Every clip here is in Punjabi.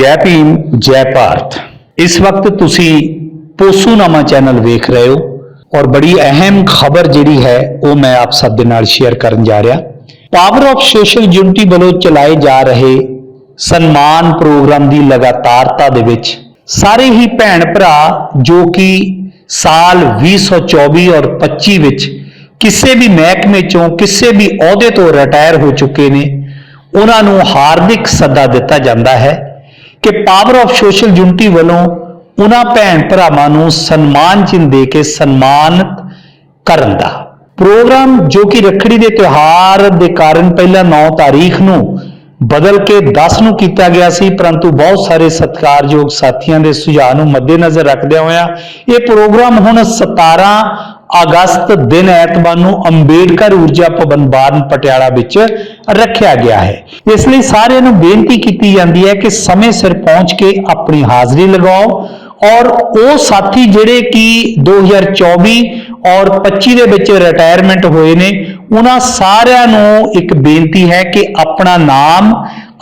ਜੈ ਭੀਮ, ਜੈ ਭਾਰਤ। ਇਸ ਵਕਤ ਤੁਸੀਂ ਪੋਸੂਨਾਮਾ ਚੈਨਲ ਵੇਖ ਰਹੇ ਹੋ ਔਰ ਬੜੀ ਅਹਿਮ ਖਬਰ ਜਿਹੜੀ ਹੈ ਉਹ ਮੈਂ ਆਪ ਸਭ ਦੇ ਨਾਲ ਸ਼ੇਅਰ ਕਰਨ ਜਾ ਰਿਹਾ। ਪਾਵਰ ਆਫ ਸੋਸ਼ਲ ਯੂਨਿਟੀ ਵੱਲੋਂ ਚਲਾਏ ਜਾ ਰਹੇ ਸਨਮਾਨ ਪ੍ਰੋਗਰਾਮ ਦੀ ਲਗਾਤਾਰਤਾ ਦੇ ਵਿੱਚ ਸਾਰੇ ਹੀ ਭੈਣ ਭਰਾ ਜੋ ਕਿ ਸਾਲ 2024 ਔਰ 25 ਵਿੱਚ ਕਿਸੇ ਵੀ ਮਹਿਕਮੇ ਚੋਂ ਕਿਸੇ ਵੀ ਅਹੁਦੇ ਤੋਂ ਰਿਟਾਇਰ ਹੋ ਚੁੱਕੇ ਨੇ, ਉਹਨਾਂ ਨੂੰ ਹਾਰਦਿਕ ਸੱਦਾ ਦਿੱਤਾ ਜਾਂਦਾ ਹੈ। ਕਿ ਪਾਵਰ ਆਫ ਸੋਸ਼ਲ ਯੂਨਿਟੀ ਵੱਲੋਂ ਉਹਨਾਂ ਭੈਣ ਭਰਾਵਾਂ ਨੂੰ ਸਨਮਾਨ ਚਿੰਨ੍ਹ ਦੇ ਕੇ ਸਨਮਾਨਿਤ ਕਰਨ ਦਾ ਪ੍ਰੋਗਰਾਮ ਜੋ ਕਿ ਰੱਖੜੀ ਦੇ ਤਿਉਹਾਰ ਦੇ ਕਾਰਨ ਪਹਿਲਾਂ 9 ਤਾਰੀਖ ਨੂੰ ਬਦਲ ਕੇ 10 ਨੂੰ ਕੀਤਾ ਗਿਆ ਸੀ, ਪਰੰਤੂ ਬਹੁਤ ਸਾਰੇ ਸਤਿਕਾਰਯੋਗ ਸਾਥੀਆਂ ਦੇ ਸੁਝਾਅ ਨੂੰ ਮੱਦੇਨਜ਼ਰ ਰੱਖਦਿਆਂ ਹੋਇਆਂ ਇਹ ਪ੍ਰੋਗਰਾਮ ਹੁਣ 17 ਅਗਸਤ ਦਿਨ ਐਤਵਾਰ ਨੂੰ ਅੰਬੇਡਕਰ ਊਰਜਾ ਭਵਨ ਬਾਰਨ ਪਟਿਆਲਾ ਵਿੱਚ ਰੱਖਿਆ ਗਿਆ ਹੈ। ਇਸ ਲਈ ਸਾਰਿਆਂ ਨੂੰ ਬੇਨਤੀ ਕੀਤੀ ਜਾਂਦੀ ਹੈ ਕਿ ਸਮੇਂ ਸਿਰ ਪਹੁੰਚ ਕੇ ਆਪਣੀ ਹਾਜ਼ਰੀ ਲਗਾਓ ਔਰ ਉਹ ਸਾਥੀ ਜਿਹੜੇ ਕਿ 2024 ਔਰ 25 ਦੇ ਵਿੱਚ ਰਿਟਾਇਰਮੈਂਟ ਹੋਏ ਨੇ, ਉਹਨਾਂ ਸਾਰਿਆਂ ਨੂੰ ਇੱਕ ਬੇਨਤੀ ਹੈ ਕਿ ਆਪਣਾ ਨਾਮ,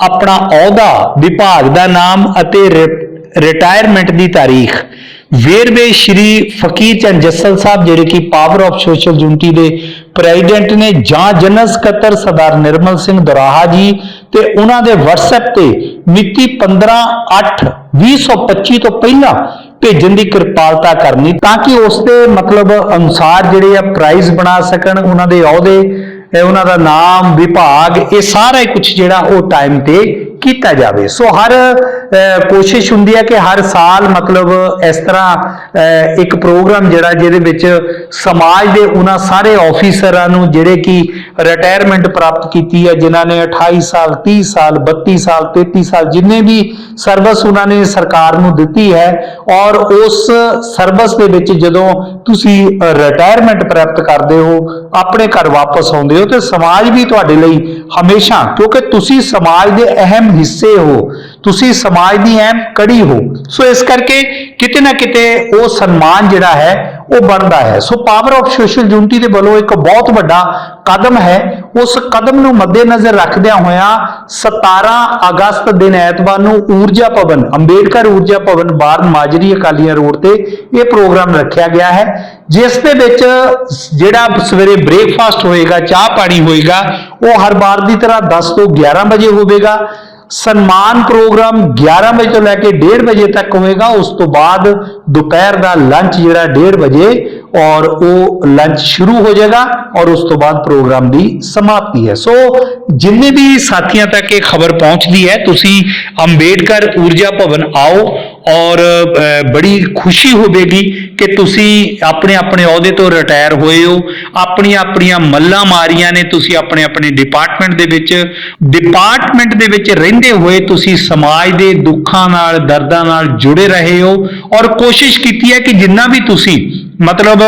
ਆਪਣਾ ਅਹੁਦਾ, ਵਿਭਾਗ ਦਾ ਨਾਮ ਅਤੇ ਰਿਟਾਇਰਮੈਂਟ ਦੀ ਤਾਰੀਖ ਵੇਰਵੇ ਸ਼੍ਰੀ ਫਕੀਰ ਚੰਦ ਜੱਸਲ ਸਾਹਿਬ, ਜਿਹੜੇ ਕਿ ਪਾਵਰ ਆਫ ਸੋਸ਼ਲ ਯੂਨਿਟੀ ਦੇ ਪ੍ਰੈਜ਼ੀਡੈਂਟ ਨੇ ਜਾਂ ਜਨਰਲ ਸਕੱਤਰ ਸਰਦਾਰ ਨਿਰਮਲ ਸਿੰਘ ਦਰਾਹਾ ਜੀ ਤੇ ਉਹਨਾਂ ਦੇ WhatsApp ਤੇ ਮਿਤੀ 15/8/2025 ਤੋਂ ਪਹਿਲਾਂ ਭੇਜਣ ਦੀ ਕਿਰਪਾਲਤਾ ਕਰਨੀ ਤਾਂ ਕਿ ਉਸ ਦੇ ਮਤਲਬ ਅਨੁਸਾਰ ਜਿਹੜੇ ਆ ਪ੍ਰਾਈਜ਼ ਬਣਾ ਸਕਣ, ਉਹਨਾਂ ਦੇ ਅਹੁਦੇ ਉਹਨਾਂ ਦਾ ਨਾਮ ਵਿਭਾਗ, ਇਹ ਸਾਰਾ ਕੁਝ ਜਿਹੜਾ ਉਹ ਟਾਈਮ ਤੇ ਕੀਤਾ ਜਾਵੇ। ਸੋ ਹਰ ਕੋਸ਼ਿਸ਼ ਹੁੰਦੀ ਹੈ ਕਿ ਹਰ ਸਾਲ ਮਤਲਬ ਇਸ ਤਰ੍ਹਾਂ ਇੱਕ ਪ੍ਰੋਗਰਾਮ ਜਿਹੜਾ ਜਿਹਦੇ ਵਿੱਚ ਸਮਾਜ ਦੇ ਉਹਨਾਂ ਸਾਰੇ ਆਫੀਸਰਾਂ ਨੂੰ ਜਿਹੜੇ ਕਿ ਰਿਟਾਇਰਮੈਂਟ ਪ੍ਰਾਪਤ ਕੀਤੀ ਹੈ, ਜਿਨ੍ਹਾਂ ਨੇ 28 ਸਾਲ 30 ਸਾਲ 32 ਸਾਲ 33 ਸਾਲ ਜਿੰਨੇ ਵੀ ਸਰਵਿਸ ਉਹਨਾਂ ਨੇ ਸਰਕਾਰ ਨੂੰ ਦਿੱਤੀ ਹੈ ਔਰ ਉਸ ਸਰਵਿਸ ਦੇ ਵਿੱਚ ਜਦੋਂ ਤੁਸੀਂ ਰਿਟਾਇਰਮੈਂਟ ਪ੍ਰਾਪਤ ਕਰਦੇ ਹੋ, ਆਪਣੇ ਘਰ ਵਾਪਸ ਆਉਂਦੇ ਹੋ ਤੇ ਸਮਾਜ ਵੀ ਤੁਹਾਡੇ ਲਈ ਹਮੇਸ਼ਾ, ਕਿਉਂਕਿ ਤੁਸੀਂ ਸਮਾਜ ਦੇ ਅਹਿਮ ਹਿੱਸੇ ਹੋ, ਤੁਸੀਂ ਸਮਾਜ ਦੀ ਅਹਿਮ ਕੜੀ ਹੋ। ਸੋ ਇਸ ਕਰਕੇ ਕਿਤੇ ਨਾ ਕਿਤੇ ਉਹ ਸਨਮਾਨ ਜਿਹੜਾ ਹੈ ਉਹ ਬਣਦਾ ਹੈ। So power of social unity ਦੇ ਵੱਲੋਂ ਇੱਕ ਬਹੁਤ ਵੱਡਾ ਕਦਮ ਹੈ। ਉਸ ਕਦਮ ਨੂੰ ਮੱਦੇਨਜ਼ਰ ਰੱਖਦਿਆਂ ਹੋਇਆਂ 17 ਅਗਸਤ ਦਿਨ ਐਤਵਾਰ ਨੂੰ ਊਰਜਾ ਭਵਨ, ਅੰਬੇਡਕਰ ਊਰਜਾ ਭਵਨ ਬਾਰ ਮਾਜਰੀ ਅਕਾਲੀਆਂ ਰੋਡ ਤੇ ਇਹ ਪ੍ਰੋਗਰਾਮ ਰੱਖਿਆ ਗਿਆ ਹੈ। ਜਿਸ ਦੇ ਵਿੱਚ ਜਿਹੜਾ ਸਵੇਰੇ ਬ੍ਰੇਕਫਾਸਟ ਹੋਏਗਾ, ਚਾਹ ਪਾਣੀ ਹੋਏਗਾ, ਉਹ ਹਰ ਵਾਰ ਦੀ ਤਰ੍ਹਾਂ 10 ਤੋਂ 11 ਵਜੇ ਹੋਵੇਗਾ। ਸਨਮਾਨ ਪ੍ਰੋਗਰਾਮ 11 ਵਜੇ ਤੋਂ ਲੈ ਕੇ 1:30 ਵਜੇ ਤੱਕ ਹੋਵੇਗਾ ਉਸ ਤੋਂ ਬਾਅਦ ਦੁਪਹਿਰ ਦਾ ਲੰਚ ਜਿਹੜਾ 1:30 ਵਜੇ ਔਰ ਉਹ ਲੰਚ ਸ਼ੁਰੂ ਹੋ ਜਾਏਗਾ ਔਰ ਉਸ ਤੋਂ ਬਾਅਦ ਪ੍ਰੋਗਰਾਮ ਦੀ ਸਮਾਪਤੀ ਹੈ। ਸੋ ਜਿੰਨੇ ਵੀ ਸਾਥੀਆਂ ਤੱਕ ਇਹ ਖਬਰ ਪਹੁੰਚਦੀ ਹੈ, ਤੁਸੀਂ ਅੰਬੇਡਕਰ ਊਰਜਾ ਭਵਨ ਆਓ ਔਰ ਬੜੀ ਖੁਸ਼ੀ ਹੋਵੇਗੀ ਕਿ ਤੁਸੀਂ ਆਪਣੇ ਆਪਣੇ ਅਹੁਦੇ ਤੋਂ ਰਿਟਾਇਰ ਹੋਏ ਹੋ। ਆਪਣੀਆਂ ਆਪਣੀਆਂ ਮੱਲਾਂ ਮਾਰੀਆਂ ਨੇ ਤੁਸੀਂ ਆਪਣੇ ਆਪਣੇ ਡਿਪਾਰਟਮੈਂਟ ਦੇ ਵਿੱਚ। ਡਿਪਾਰਟਮੈਂਟ ਦੇ ਵਿੱਚ ਰਹਿੰਦੇ ਹੋਏ ਤੁਸੀਂ ਸਮਾਜ ਦੇ ਦੁੱਖਾਂ ਨਾਲ, ਦਰਦਾਂ ਨਾਲ ਜੁੜੇ ਰਹੇ ਹੋ। ਔਰ ਕੋਸ਼ਿਸ਼ ਕੀਤੀ ਹੈ ਕਿ ਜਿੰਨਾ ਵੀ ਤੁਸੀਂ, ਮਤਲਬ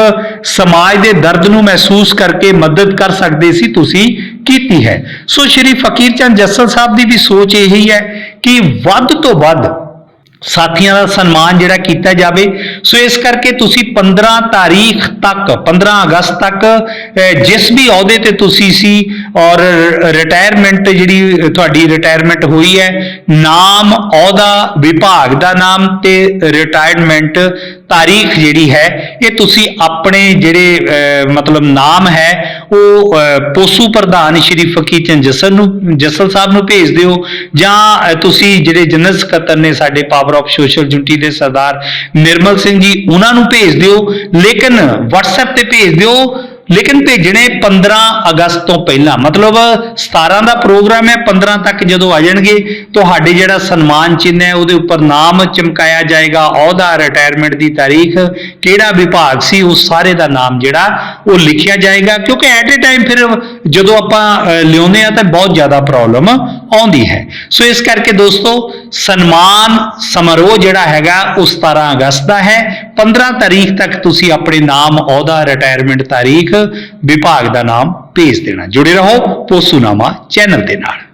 ਸਮਾਜ ਦੇ ਦਰਦ ਨੂੰ ਮਹਿਸੂਸ ਕਰਕੇ ਮਦਦ ਕਰ ਸਕਦੇ ਸੀ, ਤੁਸੀਂ ਕੀਤੀ ਹੈ। ਸੋ ਸ਼੍ਰੀ ਫਕੀਰ ਚੰਦ ਜੱਸਲ ਸਾਹਿਬ ਦੀ ਵੀ ਸੋਚ ਇਹੀ ਹੈ ਕਿ ਵੱਧ ਤੋਂ ਵੱਧ ਸਾਥੀਆਂ ਦਾ ਸਨਮਾਨ ਜਿਹੜਾ ਕੀਤਾ ਜਾਵੇ। ਸੋ ਇਸ ਕਰਕੇ ਤੁਸੀਂ 15 ਤਾਰੀਖ ਤੱਕ 15 ਅਗਸਤ ਤੱਕ ਜਿਸ ਵੀ ਅਹੁਦੇ ਤੇ ਤੁਸੀਂ ਸੀ ਔਰ ਰਿਟਾਇਰਮੈਂਟ ਜਿਹੜੀ ਤੁਹਾਡੀ ਰਿਟਾਇਰਮੈਂਟ ਹੋਈ ਹੈ, ਨਾਮ ਅਹੁਦਾ ਵਿਭਾਗ ਦਾ ਨਾਮ ਤੇ ਰਿਟਾਇਰਮੈਂਟ ਤਾਰੀਖ ਜਿਹੜੀ ਹੈ, ਇਹ ਤੁਸੀਂ ਆਪਣੇ ਜਿਹੜੇ ਮਤਲਬ ਨਾਮ ਹੈ ਉਹ ਅਹ, ਪੋਸੂ ਪ੍ਰਧਾਨ ਸ਼੍ਰੀ ਫਕੀਰ ਚੰਦ ਜਸਲ ਨੂੰ ਜਸਲ ਸਾਹਿਬ ਨੂੰ ਭੇਜ ਦਿਓ ਜਾਂ ਤੁਸੀਂ ਜਿਹੜੇ ਜਨਰਲ ਸਕੱਤਰ ਨੇ ਸਾਡੇ ਪਾਵਰ ਆਫ ਸੋਸ਼ਲ ਯੂਨਿਟੀ ਦੇ ਸਰਦਾਰ ਨਿਰਮਲ ਸਿੰਘ ਜੀ ਉਹਨਾਂ ਨੂੰ ਭੇਜ ਦਿਓ ਲੇਕਿਨ WhatsApp ਤੇ ਭੇਜ ਦਿਓ ਲੇਕਿਨ ਭੇਜਣੇ 15 ਅਗਸਤ ਤੋਂ ਪਹਿਲਾਂ, ਮਤਲਬ 17 ਦਾ ਪ੍ਰੋਗਰਾਮ ਹੈ 15 ਤੱਕ ਜਦੋਂ ਆ ਜਾਣਗੇ, ਤੁਹਾਡੇ ਜਿਹੜਾ ਸਨਮਾਨ ਚਿੰਨ੍ਹ ਹੈ, ਉਹਦੇ ਉੱਪਰ ਨਾਮ ਚਮਕਾਇਆ ਜਾਏਗਾ, ਅਹੁਦਾ ਰਿਟਾਇਰਮੈਂਟ ਦੀ ਤਾਰੀਖ, ਕਿਹੜਾ ਵਿਭਾਗ ਸੀ, ਉਹ ਸਾਰੇ ਦਾ ਨਾਮ ਜਿਹੜਾ, ਉਹ ਲਿਖਿਆ ਜਾਏਗਾ, ਕਿਉਂਕਿ ਐਟ ਅ ਟਾਈਮ ਫਿਰ ਜਦੋਂ ਆਪਾਂ ਲਿਆਉਂਦੇ ਆ ਤਾਂ ਬਹੁਤ ਜ਼ਿਆਦਾ ਪ੍ਰੋਬਲਮ ਆਉਂਦੀ ਹੈ। ਸੋ ਇਸ ਕਰਕੇ ਦੋਸਤੋ, ਸਨਮਾਨ ਸਮਾਰੋਹ ਜਿਹੜਾ ਹੈਗਾ ਉਹ 17 ਅਗਸਤ ਦਾ ਹੈ। 15 ਤਾਰੀਖ ਤੱਕ ਤੁਸੀਂ ਆਪਣੇ ਨਾਮ ਅਹੁਦਾ ਰਿਟਾਇਰਮੈਂਟ ਤਾਰੀਖ ਵਿਭਾਗ ਦਾ ਨਾਮ ਭੇਜ ਦੇਣਾ। ਜੁੜੇ ਰਹੋ ਪੋਸੂਨਾਮਾ ਚੈਨਲ ਦੇ ਨਾਲ।